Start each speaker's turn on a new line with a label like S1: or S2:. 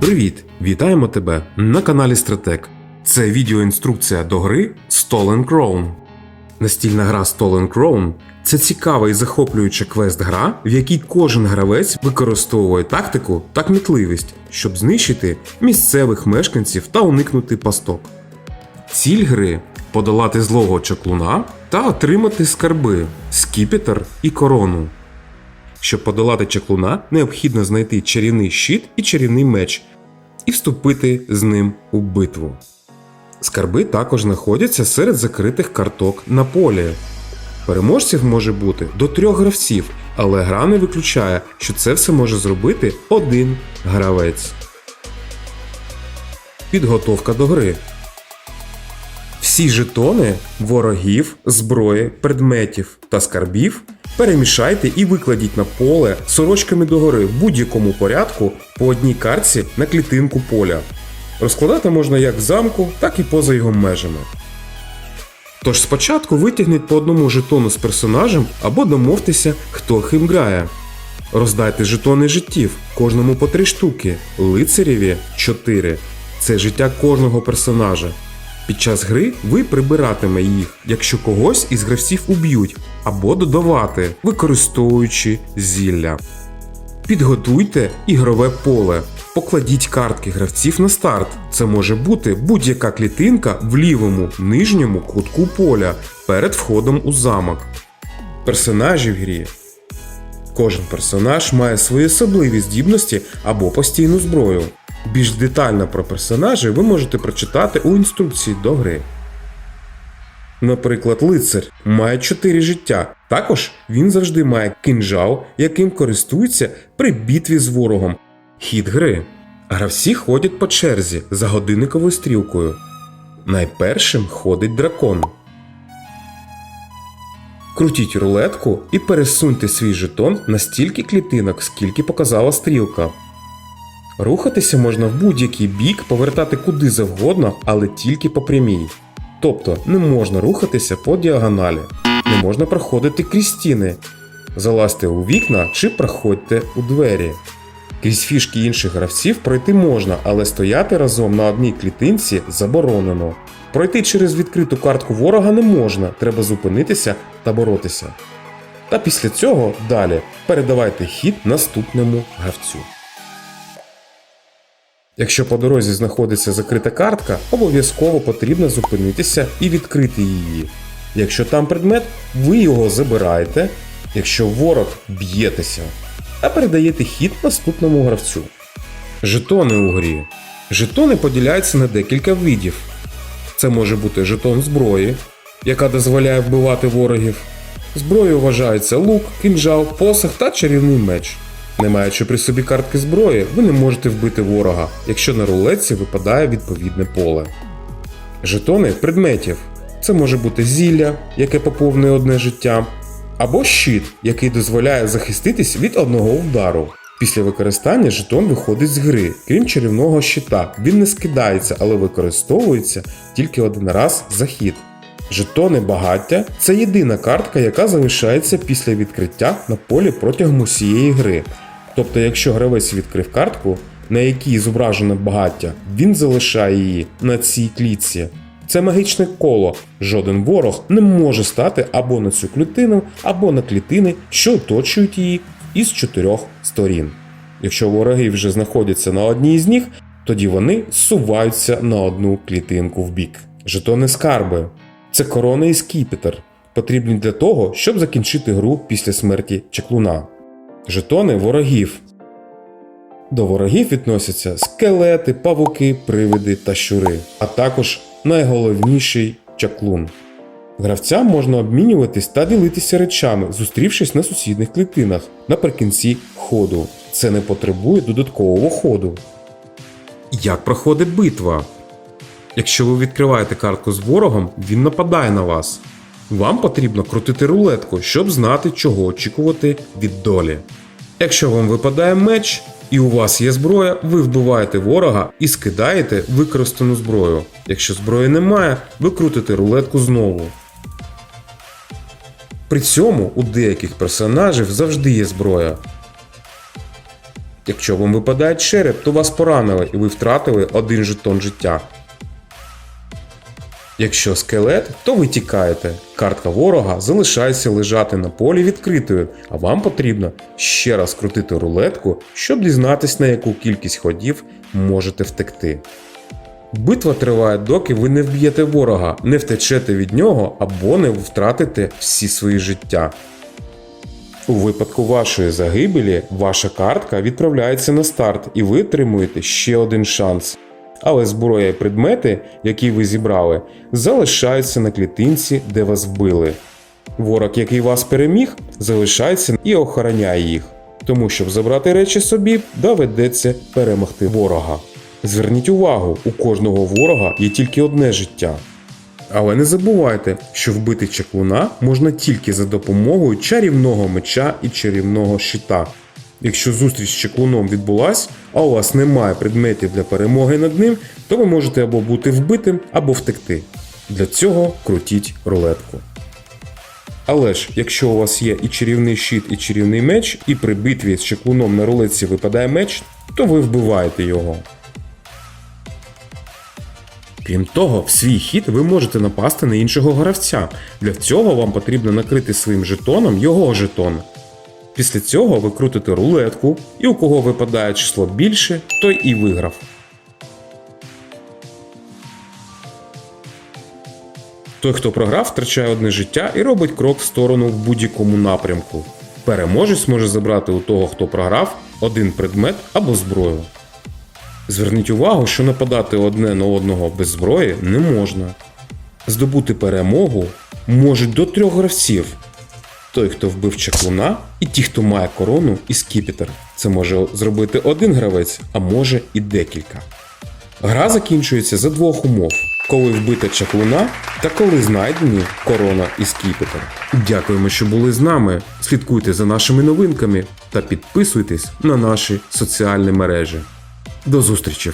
S1: Привіт! Вітаємо тебе на каналі Стратек. Це відеоінструкція до гри Stolen Crown. Настільна гра Stolen Crown це цікава і захоплююча квест-гра, в якій кожен гравець використовує тактику та кмітливість, щоб знищити місцевих мешканців та уникнути пасток. Ціль гри подолати злого чаклуна та отримати скарби, скіпетр і корону. Щоб подолати чаклуна, необхідно знайти чарівний щит і чарівний меч і вступити з ним у битву. Скарби також знаходяться серед закритих карток на полі. Переможців може бути до трьох гравців, але гра не виключає, що це все може зробити один гравець. Підготовка до гри. Всі жетони ворогів, зброї, предметів та скарбів перемішайте і викладіть на поле сорочками догори в будь-якому порядку по одній картці на клітинку поля. Розкладати можна як в замку, так і поза його межами. Тож спочатку витягніть по одному жетону з персонажем або домовтеся, хто ким грає. Роздайте жетони життів, кожному по 3 штуки, лицареві 4. Це життя кожного персонажа. Під час гри ви прибиратиме їх, якщо когось із гравців уб'ють, або додавати, використовуючи зілля. Підготуйте ігрове поле. Покладіть картки гравців на старт. Це може бути будь-яка клітинка в лівому нижньому кутку поля перед входом у замок. Персонажі в грі. Кожен персонаж має свої особливі здібності або постійну зброю. Більш детально про персонажі ви можете прочитати у інструкції до гри. Наприклад, лицар має 4 життя. Також він завжди має кинжал, яким користується при битві з ворогом. Хід гри. Гравці ходять по черзі за годинниковою стрілкою. Найпершим ходить дракон. Крутіть рулетку і пересуньте свій жетон на стільки клітинок, скільки показала стрілка. Рухатися можна в будь-який бік, повертати куди завгодно, але тільки по прямій. Тобто не можна рухатися по діагоналі, не можна проходити крізь стіни, залазьте у вікна чи проходьте у двері. Крізь фішки інших гравців пройти можна, але стояти разом на одній клітинці заборонено. Пройти через відкриту картку ворога не можна, треба зупинитися та боротися. Та після цього далі передавайте хід наступному гравцю. Якщо по дорозі знаходиться закрита картка, обов'язково потрібно зупинитися і відкрити її. Якщо там предмет, ви його забираєте, якщо ворог б'єтеся, а передаєте хід наступному гравцю. Жетони у грі. Жетони поділяються на декілька видів. Це може бути жетон зброї, яка дозволяє вбивати ворогів. Зброєю вважаються лук, кінжал, посох та чарівний меч. Не маючи при собі картки зброї, ви не можете вбити ворога, якщо на рулетці випадає відповідне поле. Жетони предметів. Це може бути зілля, яке поповнює одне життя, або щит, який дозволяє захиститись від одного удару. Після використання жетон виходить з гри, крім чарівного щита. Він не скидається, але використовується тільки один раз за хід. Жетони багаття це єдина картка, яка залишається після відкриття на полі протягом усієї гри. Тобто, якщо гравець відкрив картку, на якій зображено багаття, він залишає її на цій клітці. Це магічне коло. Жоден ворог не може стати або на цю клітину, або на клітини, що оточують її із чотирьох сторін. Якщо вороги вже знаходяться на одній з них, тоді вони зсуваються на одну клітинку в бік. Жетони скарби. Це корона і скіпетр, потрібні для того, щоб закінчити гру після смерті чеклуна. Жетони ворогів. До ворогів відносяться скелети, павуки, привиди та щури, а також найголовніший чаклун. Гравцям можна обмінюватись та ділитися речами, зустрівшись на сусідніх клітинах наприкінці ходу. Це не потребує додаткового ходу. Як проходить битва? Якщо ви відкриваєте картку з ворогом, він нападає на вас. Вам потрібно крутити рулетку, щоб знати, чого очікувати від долі. Якщо вам випадає меч і у вас є зброя, ви вбиваєте ворога і скидаєте використану зброю. Якщо зброї немає, ви крутите рулетку знову. При цьому у деяких персонажів завжди є зброя. Якщо вам випадає череп, то вас поранили і ви втратили один жетон життя. Якщо скелет, то ви тікаєте. Картка ворога залишається лежати на полі відкритою, а вам потрібно ще раз крутити рулетку, щоб дізнатись, на яку кількість ходів можете втекти. Битва триває, доки ви не вб'єте ворога, не втечете від нього або не втратите всі свої життя. У випадку вашої загибелі ваша картка відправляється на старт і ви отримуєте ще один шанс. Але зброя і предмети, які ви зібрали, залишаються на клітинці, де вас вбили. Ворог, який вас переміг, залишається і охороняє їх. Тому, щоб забрати речі собі, доведеться перемогти ворога. Зверніть увагу, у кожного ворога є тільки одне життя. Але не забувайте, що вбити чаклуна можна тільки за допомогою чарівного меча і чарівного щита. Якщо зустріч з чаклуном відбулась, а у вас немає предметів для перемоги над ним, то ви можете або бути вбитим, або втекти. Для цього крутіть рулетку. Але ж, якщо у вас є і чарівний щит, і чарівний меч, і при битві з чаклуном на рулетці випадає меч, то ви вбиваєте його. Крім того, в свій хід ви можете напасти на іншого гравця. Для цього вам потрібно накрити своїм жетоном його жетон. Після цього ви крутите рулетку, і у кого випадає число більше, той і виграв. Той, хто програв, втрачає одне життя і робить крок в сторону в будь-якому напрямку. Переможець може забрати у того, хто програв, один предмет або зброю. Зверніть увагу, що нападати одне на одного без зброї не можна. Здобути перемогу можуть до трьох гравців. Той, хто вбив чаклуна, і ті, хто має корону і скіпетр. Це може зробити один гравець, а може і декілька. Гра закінчується за двох умов: коли вбита чаклуна та коли знайдені корона і скіпетр. Дякуємо, що були з нами. Слідкуйте за нашими новинками та підписуйтесь на наші соціальні мережі. До зустрічі!